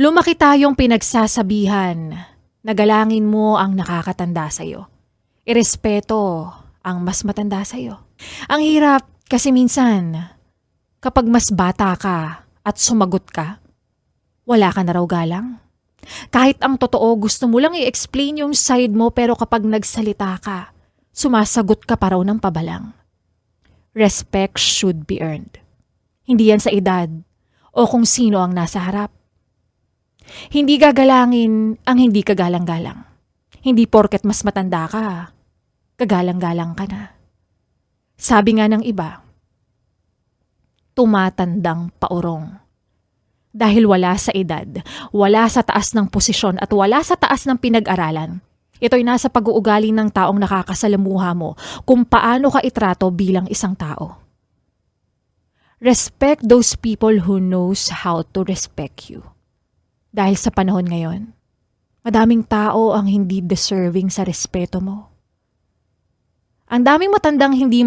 Lumaki tayong pinagsasabihan. Nagalangin mo ang nakakatanda sa'yo. Irespeto ang mas matanda sa'yo. Ang hirap kasi minsan, kapag mas bata ka at sumagot ka, wala ka na raw galang. Kahit ang totoo, gusto mo lang i-explain yung side mo pero kapag nagsalita ka, sumasagot ka pa raw ng pabalang. Respect should be earned. Hindi yan sa edad o kung sino ang nasa harap. Hindi gagalangin ang hindi kagalang-galang. Hindi porket mas matanda ka, kagalang-galang ka na. Sabi nga ng iba, tumatandang paurong. Dahil wala sa edad, wala sa taas ng posisyon at wala sa taas ng pinag-aralan. Ito'y nasa pag-uugali ng taong nakakasalamuha mo kung paano ka itrato bilang isang tao. Respect those people who knows how to respect you. Dahil sa panahon ngayon, madaming tao ang hindi deserving sa respeto mo. Ang daming matandang hindi